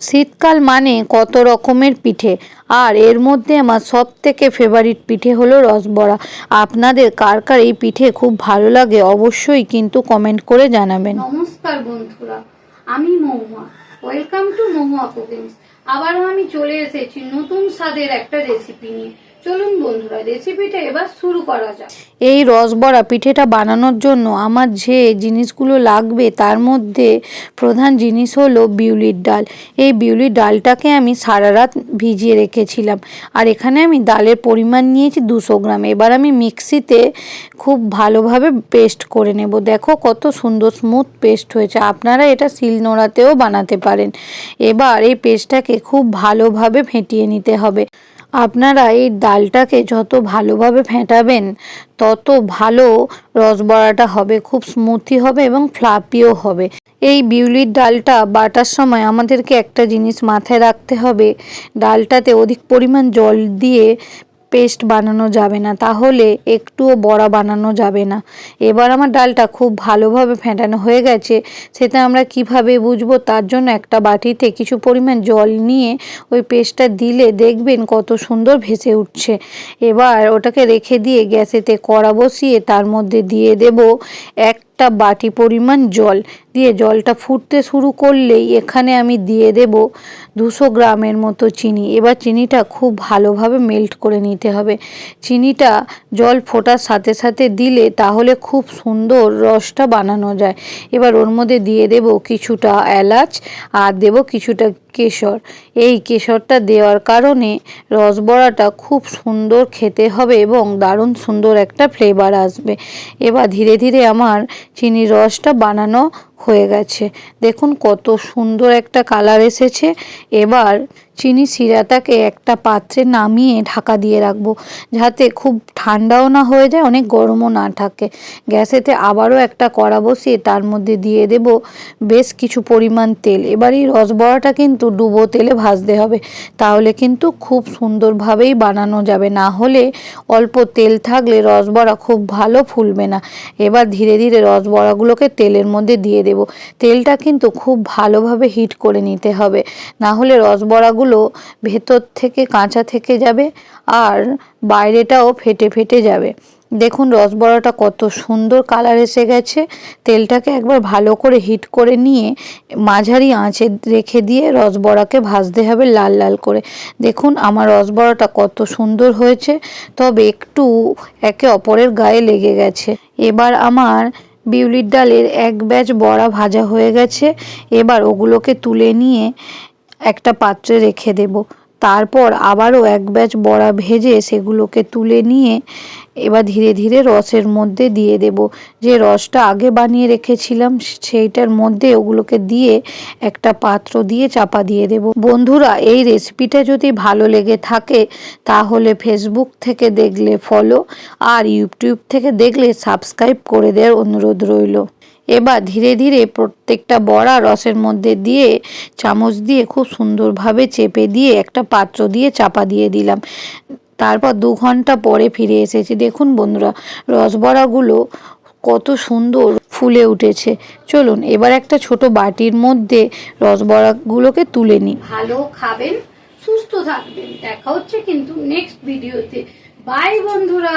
শীতকাল মানে কত রকমের পিঠে? আর এর মধ্যে আমার সব থেকে ফেভারিট পিঠে হলো রসবড়া। আপনাদের কার কার এই পিঠে খুব ভালো লাগে অবশ্যই কিন্তু কমেন্ট করে জানাবেন। নমস্কার বন্ধুরা, আমি Mahua. Welcome to Mahua cookings আবারও আমি চলে এসেছি নতুন স্বাদের একটা রেসিপি নিয়ে। চলুন বন্ধুরা রেসিপিটা এবার শুরু করা যাক। এই রসবড়া পিঠেটা বানানোর জন্য আমার যে জিনিসগুলো লাগবে তার মধ্যে প্রধান জিনিস হলো বিউলির ডাল। এই বিউলির ডালটাকে আমি সারা রাত ভিজিয়ে রেখেছিলাম। আর এখানে আমি ডালের পরিমাণ নিয়েছি দুশো গ্রাম। এবার আমি মিক্সিতে খুব ভালোভাবে পেস্ট করে নেব। দেখো কত সুন্দর স্মুথ পেস্ট হয়েছে। আপনারা এটা শিল নোড়াতেও বানাতে পারেন। এবার এই পেস্টটাকে খুব ভালোভাবে ফেটিয়ে নিতে হবে। আপনারা এই ডালটাকে যত ভালোভাবে ফেটাবেন, তত ভালো রসবড়াটা হবে, খুব স্মুথি হবে এবং ফ্লাপিও হবে। এই বিউলির ডালটা বাটার সময় আমাদেরকে একটা জিনিস মাথায় রাখতে হবে। ডালটাতে অধিক পরিমাণ জল দিয়ে পেস্ট বানানো যাবে না, তাহলে একটুও বড়া বানানো যাবে না। এবার আমার ডালটা খুব ভালোভাবে ফেটানো হয়ে গেছে, সেটা আমরা কীভাবে বুঝব? তার জন্য একটা বাটিতে কিছু পরিমাণ জল নিয়ে ওই পেস্টটা দিলে দেখবেন কত সুন্দর ভেসে উঠছে। এবার ওটাকে রেখে দিয়ে গ্যাসেতে কড়া বসিয়ে তার মধ্যে দিয়ে দেব একটা বাটি পরিমাণ জল দিয়ে জলটা ফুটতে শুরু করলেই এখানে আমি দিয়ে দেব দুশো গ্রামের মতো চিনি। এবার চিনিটা খুব ভালোভাবে মেল্ট করে নিতে হবে। চিনিটা জল ফোটার সাথে সাথে দিলে তাহলে খুব সুন্দর রসটা বানানো যায়। এবার ওর মধ্যে দিয়ে দেব কিছুটা এলাচ আর দেব কিছুটা কেশর। এই কেশরটা দেওয়ার কারণে রসবড়াটা খুব সুন্দর খেতে হবে এবং দারুণ সুন্দর একটা ফ্লেভার আসবে। এবার ধীরে ধীরে আমার চিনির রসটা বানানো হয়ে গেছে। দেখুন কত সুন্দর একটা কালার এসেছে। এবার চিনি শিরাটাকে একটা পাত্রে নামিয়ে ঢাকা দিয়ে রাখব, যাতে খুব ঠান্ডাও না হয়ে যায়, অনেক গরমও না থাকে। গ্যাসেতে আবারও একটা কড়া বসিয়ে তার মধ্যে দিয়ে দেব বেশ কিছু পরিমাণ তেল। এবার এই রসবড়াটা কিন্তু ডুবো তেলে ভাজতে হবে। তাহলে কিন্তু খুব সুন্দরভাবেই বানানো যাবে। না হলে অল্প তেল থাকলে রসবড়া খুব ভালো ফুলবে না। এবার ধীরে ধীরে রসবড়াগুলোকে তেলের মধ্যে দিয়ে দেব। তেলটা কিন্তু খুব ভালোভাবে হিট করে নিতে হবে। না হলে রসবড়াগুলো ভেতর থেকে কাঁচা থেকে যাবে আর বাইরেটাও ফেটে ফেটে যাবে। দেখুন রসবড়াটা কত সুন্দর কালার এসে গেছে। তেলটাকে একবার ভালো করে হিট করে নিয়ে মাঝারি আঁচে রেখে দিয়ে রসবড়াকে ভাজতে হবে লাল লাল করে। দেখুন আমার রসবড়াটা কত সুন্দর হয়েছে। তবে একটু একে অপরের গায়ে লেগে গেছে। এবার আমার বিউলির ডালের এক ব্যাচ বড়া ভাজা হয়ে গেছে, এবার ওগুলোকে তুলে নিয়ে একটা পাত্রে রেখে দেব। তারপর আবারও এক ব্যাচ বড়া ভেজে সেগুলোকে তুলে নিয়ে এবার ধীরে ধীরে রসের মধ্যে দিয়ে দেব। যে রসটা আগে বানিয়ে রেখেছিলাম, সেইটার মধ্যে ওগুলোকে দিয়ে একটা পাত্র দিয়ে চাপা দিয়ে দেব। বন্ধুরা, এই রেসিপিটা যদি ভালো লেগে থাকে, তাহলে ফেসবুক থেকে দেখলে ফলো আর ইউটিউব থেকে দেখলে সাবস্ক্রাইব করে দেওয়ার অনুরোধ রইল। এবার ধীরে ধীরে প্রত্যেকটা বড়া রসের মধ্যে দিয়ে চামচ দিয়ে খুব সুন্দরভাবে চেপে দিয়ে একটা পাত্র দিয়ে চাপা দিয়ে দিলাম। তারপর দু ঘণ্টা পরে ফিরে এসেছি। দেখুন বন্ধুরা রসবড়াগুলো কত সুন্দর ফুলে উঠেছে। চলুন, এবার একটা ছোট বাটির মধ্যে রসবড়াগুলোকে তুলে নিই। ভালো খাবেন, সুস্থ থাকবেন। দেখা হচ্ছে কিন্তু নেক্সট ভিডিওতে বাই বন্ধুরা!